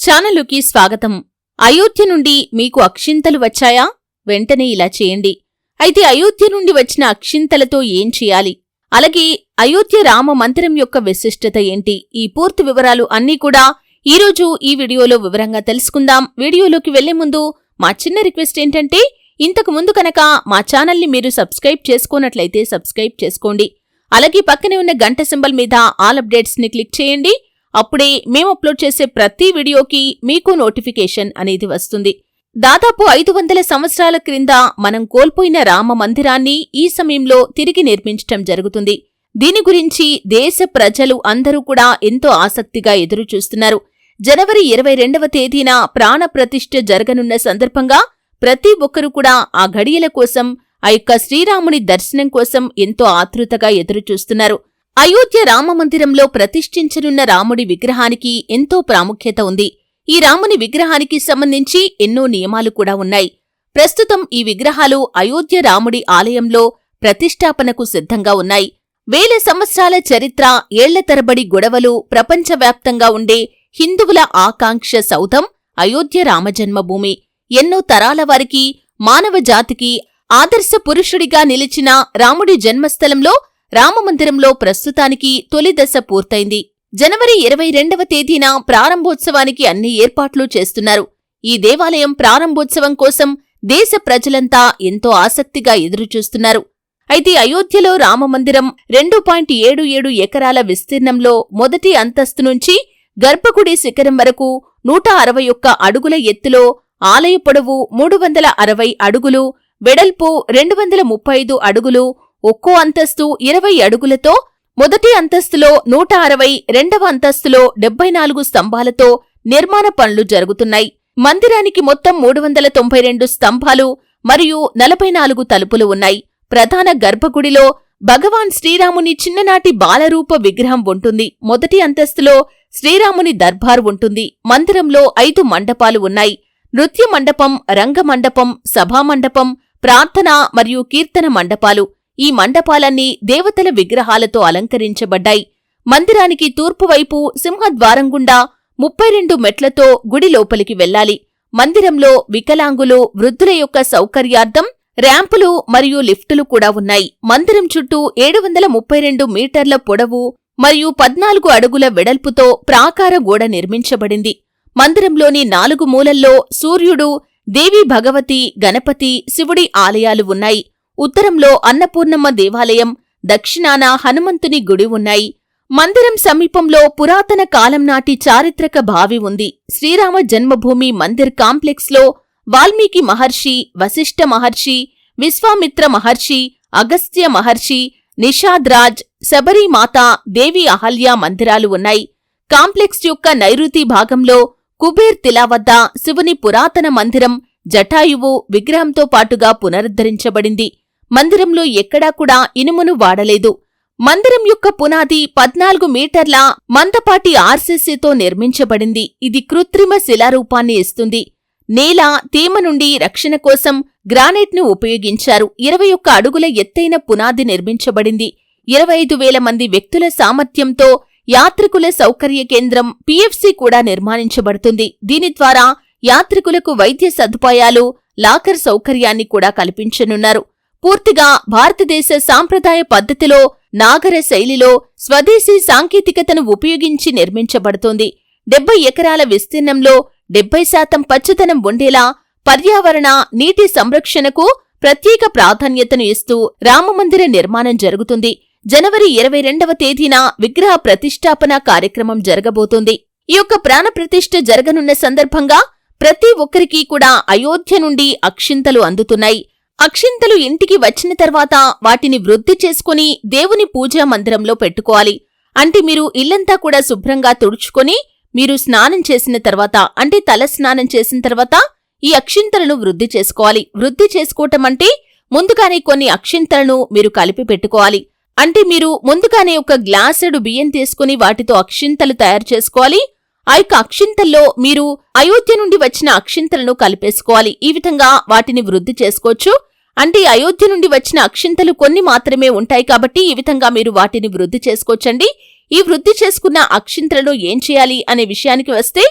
ఛానలుకి స్వాగతం. అయోధ్య నుండి మీకు అక్షింతలు వచ్చాయా? వెంటనే ఇలా చేయండి. అయితే అయోధ్య నుండి వచ్చిన అక్షింతలతో ఏం చేయాలి? అలాగే అయోధ్య రామ మందిరం యొక్క విశిష్టత ఏంటి? ఈ పూర్తి వివరాలు అన్నీ కూడా ఈరోజు ఈ వీడియోలో వివరంగా తెలుసుకుందాం. వీడియోలోకి వెళ్ళే ముందు మా చిన్న రిక్వెస్ట్ ఏంటంటే ఇంతకు ముందు కనుక మా ఛానల్ని మీరు సబ్స్క్రైబ్ చేసుకోనట్లయితే సబ్స్క్రైబ్ చేసుకోండి. అలాగే పక్కనే ఉన్న గంట సింబల్ మీద ఆల్ అప్డేట్స్ని క్లిక్ చేయండి. అప్పుడే మేము అప్లోడ్ చేసే ప్రతి వీడియోకి మీకు నోటిఫికేషన్ అనేది వస్తుంది. దాదాపు ఐదు వందల సంవత్సరాల క్రింద మనం కోల్పోయిన రామ మందిరాన్ని ఈ సమయంలో తిరిగి నిర్మించటం జరుగుతుంది. దీని గురించి దేశ ప్రజలు అందరూ కూడా ఎంతో ఆసక్తిగా ఎదురుచూస్తున్నారు. జనవరి ఇరవై రెండవ తేదీన ప్రాణప్రతిష్ఠ జరగనున్న సందర్భంగా ప్రతి ఒక్కరూ కూడా ఆ ఘడియల కోసం ఆ యొక్క శ్రీరాముని దర్శనం కోసం ఎంతో ఆతృతగా ఎదురుచూస్తున్నారు. అయోధ్య రామమందిరంలో ప్రతిష్ఠించనున్న రాముడి విగ్రహానికి ఎంతో ప్రాముఖ్యత ఉంది. ఈ రాముని విగ్రహానికి సంబంధించి ఎన్నో నియమాలు కూడా ఉన్నాయి. ప్రస్తుతం ఈ విగ్రహాలు అయోధ్య రాముడి ఆలయంలో ప్రతిష్టాపనకు సిద్ధంగా ఉన్నాయి. వేల సంవత్సరాల చరిత్ర ఏళ్ళ తరబడి గొడవలు ప్రపంచవ్యాప్తంగా ఉండే హిందువుల ఆకాంక్ష సౌధం అయోధ్య రామజన్మభూమి. ఎన్నో తరాల వారికి మానవ జాతికి ఆదర్శ పురుషుడిగా నిలిచిన రాముడి జన్మస్థలంలో రామమందిరంలో ప్రస్తుతానికి తొలి దశ పూర్తయింది. జనవరి ఇరవై రెండవ తేదీన ప్రారంభోత్సవానికి అన్ని ఏర్పాట్లు చేస్తున్నారు. ఈ దేవాలయం ప్రారంభోత్సవం కోసం దేశ ప్రజలంతా ఎంతో ఆసక్తిగా ఎదురుచూస్తున్నారు. అయితే అయోధ్యలో రామమందిరం రెండు పాయింట్ ఏడు ఏడు ఎకరాల విస్తీర్ణంలో మొదటి అంతస్తు నుంచి గర్భగుడి శిఖరం వరకు నూట అరవై ఒక్క అడుగుల ఎత్తులో ఆలయ పొడవు మూడు వందల అరవై అడుగులు వెడల్పు రెండు వందల ముప్పై ఐదు అడుగులు ఒక్కో అంతస్తు ఇరవై అడుగులతో మొదటి అంతస్తులో నూట అరవై రెండవ అంతస్తులో డెబ్బై నాలుగు స్తంభాలతో నిర్మాణ పనులు జరుగుతున్నాయి. మందిరానికి మొత్తం మూడు వందల తొంభై రెండు స్తంభాలు మరియు నలభై నాలుగు తలుపులు ఉన్నాయి. ప్రధాన గర్భగుడిలో భగవాన్ శ్రీరాముని చిన్ననాటి బాలరూప విగ్రహం ఉంటుంది. మొదటి అంతస్తులో శ్రీరాముని దర్బార్ ఉంటుంది. మందిరంలో ఐదు మండపాలు ఉన్నాయి. నృత్య మండపం రంగమండపం సభామండపం ప్రార్థన మరియు కీర్తన మండపాలు. ఈ మండపాలన్నీ దేవతల విగ్రహాలతో అలంకరించబడ్డాయి. మందిరానికి తూర్పువైపు సింహద్వారం గుండా ముప్పై రెండు మెట్లతో గుడి లోపలికి వెళ్ళాలి మందిరంలో వికలాంగులు వృద్ధుల యొక్క సౌకర్యార్థం ర్యాంపులు మరియు లిఫ్టులు కూడా ఉన్నాయి. మందిరం చుట్టూ ఏడు వందల ముప్పై రెండు మీటర్ల పొడవు మరియు పద్నాలుగు అడుగుల వెడల్పుతో ప్రాకార గోడ నిర్మించబడింది. మందిరంలోని నాలుగు మూలల్లో సూర్యుడు దేవి భగవతి గణపతి శివుడి ఆలయాలు ఉన్నాయి. ఉత్తరంలో అన్నపూర్ణమ్మ దేవాలయం దక్షిణాన హనుమంతుని గుడి ఉన్నాయి. మందిరం సమీపంలో పురాతన కాలం నాటి చారిత్రక బావి ఉంది. శ్రీరామ జన్మభూమి మందిర్ కాంప్లెక్స్లో వాల్మీకి మహర్షి వశిష్ఠ మహర్షి విశ్వామిత్ర మహర్షి అగస్త్య మహర్షి నిషాద్రాజ్ శబరిమాత దేవి అహల్య మందిరాలు ఉన్నాయి. కాంప్లెక్స్ యొక్క నైరుతి భాగంలో కుబేర్ తిలా వద్ద శివుని పురాతన మందిరం జటాయువు విగ్రహంతో పాటుగా పునరుద్ధరించబడింది. మందిరంలో ఎక్కడా కూడా ఇనుమును వాడలేదు. మందిరం యొక్క పునాది పద్నాలుగు మీటర్ల మందపాటి ఆర్సీసీతో నిర్మించబడింది. ఇది కృత్రిమ శిలారూపాన్ని ఇస్తుంది. నేల తేమ నుండి రక్షణ కోసం గ్రానైట్ను ఉపయోగించారు. ఇరవై ఒక్క అడుగుల ఎత్తైన పునాది నిర్మించబడింది. ఇరవై ఐదు వేల మంది వ్యక్తుల సామర్థ్యంతో యాత్రికుల సౌకర్య కేంద్రం పీఎఫ్సీ కూడా నిర్మాణించబడుతుంది. దీని ద్వారా యాత్రికులకు వైద్య సదుపాయాలు లాకర్ సౌకర్యాన్ని కూడా కల్పించనున్నారు. పూర్తిగా భారతదేశ సాంప్రదాయ పద్ధతిలో నాగర శైలిలో స్వదేశీ సాంకేతికతను ఉపయోగించి నిర్మించబడుతోంది. డెబ్బై ఎకరాల విస్తీర్ణంలో డెబ్బై శాతం పచ్చదనం ఉండేలా పర్యావరణ నీటి సంరక్షణకు ప్రత్యేక ప్రాధాన్యతను ఇస్తూ రామమందిర నిర్మాణం జరుగుతుంది. జనవరి ఇరవై రెండవ తేదీన విగ్రహ ప్రతిష్టాపన కార్యక్రమం జరగబోతోంది. ఈ యొక్క ప్రాణప్రతిష్ఠ జరగనున్న సందర్భంగా ప్రతి ఒక్కరికీ కూడా అయోధ్య నుండి అక్షింతలు అందుతున్నాయి. అక్షింతలు ఇంటికి వచ్చిన తర్వాత వాటిని వృద్ధి చేసుకుని దేవుని పూజా మందిరంలో పెట్టుకోవాలి. అంటే మీరు ఇల్లంతా కూడా శుభ్రంగా తుడుచుకొని మీరు స్నానం చేసిన తర్వాత అంటే తల స్నానం చేసిన తర్వాత ఈ అక్షింతలను వృద్ధి చేసుకోవాలి. వృద్ధి చేసుకోవటం అంటే ముందుగానే కొన్ని అక్షింతలను మీరు కలిపి పెట్టుకోవాలి. అంటే మీరు ముందుగానే ఒక గ్లాసుడు బియ్యం తీసుకుని వాటితో అక్షింతలు తయారు చేసుకోవాలి. ఆ యొక్క అక్షింతల్లో మీరు అయోధ్య నుండి వచ్చిన అక్షింతలను కలిపేసుకోవాలి. ఈ విధంగా వాటిని వృద్ధి చేసుకోవచ్చు. అంటే అయోధ్య నుండి వచ్చిన అక్షింతలు కొన్ని మాత్రమే ఉంటాయి కాబట్టి ఈ విధంగా మీరు వాటిని వృద్ధి చేసుకోవచ్చండి. ఈ వృద్ధి చేసుకున్న అక్షింతలను ఏం చేయాలి అనే విషయానికి వస్తే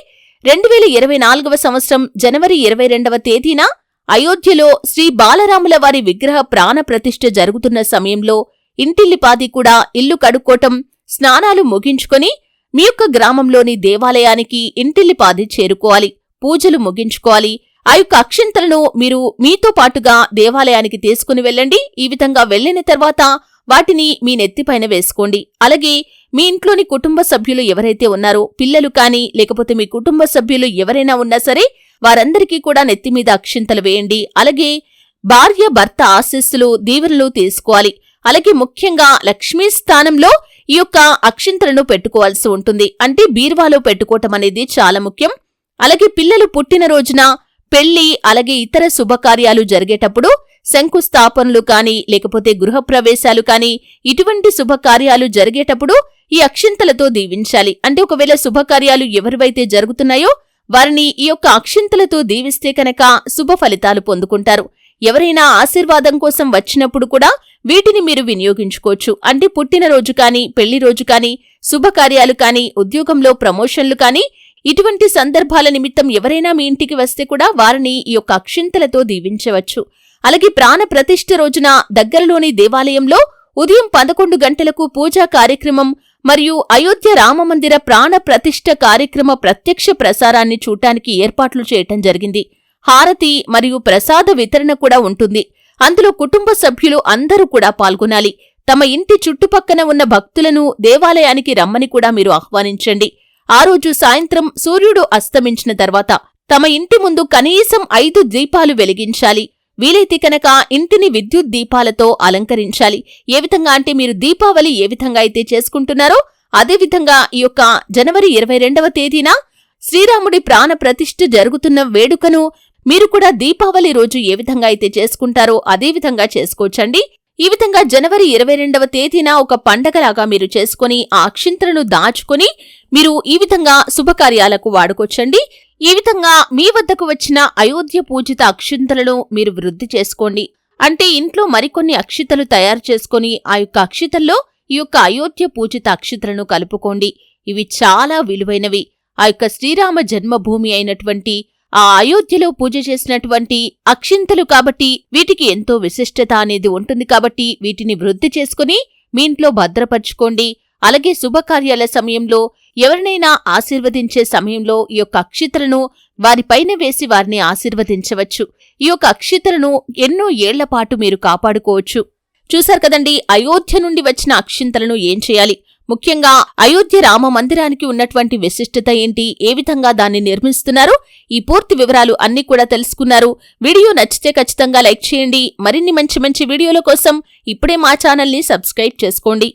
రెండు వేల ఇరవై నాలుగవ సంవత్సరం జనవరి ఇరవై రెండవ తేదీన అయోధ్యలో శ్రీ బాలరాముల వారి విగ్రహ ప్రాణ ప్రతిష్ఠ జరుగుతున్న సమయంలో ఇంటిల్లిపాది కూడా ఇల్లు కడుక్కోటం స్నానాలు ముగించుకొని మీ యొక్క గ్రామంలోని దేవాలయానికి ఇంటిల్లిపాది చేరుకోవాలి. పూజలు ముగించుకోవాలి. ఆ యొక్క అక్షింతలను మీరు మీతో పాటుగా దేవాలయానికి తీసుకుని వెళ్ళండి. ఈ విధంగా వెళ్ళిన తర్వాత వాటిని మీ నెత్తిపైన వేసుకోండి. అలాగే మీ ఇంట్లోని కుటుంబ సభ్యులు ఎవరైతే ఉన్నారో పిల్లలు కానీ లేకపోతే మీ కుటుంబ సభ్యులు ఎవరైనా ఉన్నా సరే వారందరికీ కూడా నెత్తి మీద అక్షింతలు వేయండి. అలాగే భార్య భర్త ఆశీస్సులు దీవెనలు తీసుకోవాలి. అలాగే ముఖ్యంగా లక్ష్మీ స్థానంలో ఈ యొక్క అక్షింతలను పెట్టుకోవాల్సి ఉంటుంది. అంటే బీర్వాలో పెట్టుకోవటం అనేది చాలా ముఖ్యం. అలాగే పిల్లలు పుట్టిన రోజున పెళ్ళి అలాగే ఇతర శుభకార్యాలు జరిగేటప్పుడు శంకుస్థాపనలు కాని లేకపోతే గృహప్రవేశాలు కాని ఇటువంటి శుభకార్యాలు జరిగేటప్పుడు ఈ అక్షింతలతో దీవించాలి. అంటే ఒకవేళ శుభకార్యాలు ఎవరివైతే జరుగుతున్నాయో వారిని ఈ యొక్క అక్షింతలతో దీవిస్తే కనుక శుభ ఫలితాలు పొందుకుంటారు. ఎవరైనా ఆశీర్వాదం కోసం వచ్చినప్పుడు కూడా వీటిని మీరు వినియోగించుకోవచ్చు. అంటే పుట్టినరోజు కాని పెళ్ళి రోజు కాని శుభకార్యాలు కాని ఉద్యోగంలో ప్రమోషన్లు కాని ఇటువంటి సందర్భాల నిమిత్తం ఎవరైనా మీ ఇంటికి వస్తే కూడా వారిని ఈ యొక్క అక్షింతలతో దీవించవచ్చు. అలాగే ప్రాణ ప్రతిష్ఠ రోజున దగ్గరలోని దేవాలయంలో ఉదయం పదకొండు గంటలకు పూజా కార్యక్రమం మరియు అయోధ్య రామమందిర ప్రాణ ప్రతిష్ఠ కార్యక్రమ ప్రత్యక్ష ప్రసారాన్ని చూడటానికి ఏర్పాట్లు చేయటం జరిగింది. హారతి మరియు ప్రసాద వితరణ కూడా ఉంటుంది. అందులో కుటుంబ సభ్యులు అందరూ కూడా పాల్గొనాలి. తమ ఇంటి చుట్టుపక్కన ఉన్న భక్తులను దేవాలయానికి రమ్మని కూడా మీరు ఆహ్వానించండి. ఆ రోజు సాయంత్రం సూర్యుడు అస్తమించిన తర్వాత తమ ఇంటి ముందు కనీసం ఐదు దీపాలు వెలిగించాలి. వీలైతే కనుక ఇంటిని విద్యుత్ దీపాలతో అలంకరించాలి. ఏ విధంగా అంటే మీరు దీపావళి ఏ విధంగా అయితే చేసుకుంటున్నారో అదేవిధంగా ఈ యొక్క జనవరి ఇరవై రెండవ తేదీన శ్రీరాముడి ప్రాణ ప్రతిష్ఠ జరుగుతున్న వేడుకను మీరు కూడా దీపావళి రోజు ఏ విధంగా అయితే చేసుకుంటారో అదే విధంగా చేసుకోవచ్చండి. ఈ విధంగా జనవరి ఇరవై రెండవ తేదీన ఒక పండగలాగా మీరు చేసుకుని ఆ అక్షింతలను దాచుకుని మీరు ఈ విధంగా శుభకార్యాలకు వాడుకొచ్చండి ఈ విధంగా మీ వద్దకు వచ్చిన అయోధ్య పూజిత అక్షింతలను మీరు వృద్ధి చేసుకోండి. అంటే ఇంట్లో మరికొన్ని అక్షితలు తయారు చేసుకుని ఆ యొక్క అక్షితల్లో ఈ యొక్క అయోధ్య పూజిత అక్షితలను కలుపుకోండి. ఇవి చాలా విలువైనవి. ఆ యొక్క శ్రీరామ జన్మభూమి అయినటువంటి ఆ అయోధ్యలో పూజ చేసినటువంటి అక్షింతలు కాబట్టి వీటికి ఎంతో విశిష్టత అనేది ఉంటుంది కాబట్టి వీటిని వృద్ధి చేసుకుని మీ ఇంట్లో భద్రపరుచుకోండి. అలాగే శుభకార్యాల సమయంలో ఎవరినైనా ఆశీర్వదించే సమయంలో ఈ యొక్క అక్షితలను వారిపైన వేసి వారిని ఆశీర్వదించవచ్చు. ఈ యొక్క అక్షితలను ఎన్నో ఏళ్ళ పాటు మీరు కాపాడుకోవచ్చు. చూశారు కదండి అయోధ్య నుండి వచ్చిన అక్షింతలను ఏం చేయాలి? ముఖ్యంగా అయోధ్య రామ మందిరానికి ఉన్నటువంటి విశిష్టత ఏంటి? ఏ విధంగా దాన్ని నిర్మిస్తున్నారు? ఈ పూర్తి వివరాలు అన్ని కూడా తెలుసుకున్నారు. వీడియో నచ్చితే ఖచ్చితంగా లైక్ చేయండి. మరిన్ని మంచి మంచి వీడియోల కోసం ఇప్పుడే మా ఛానల్ని సబ్స్క్రైబ్ చేసుకోండి.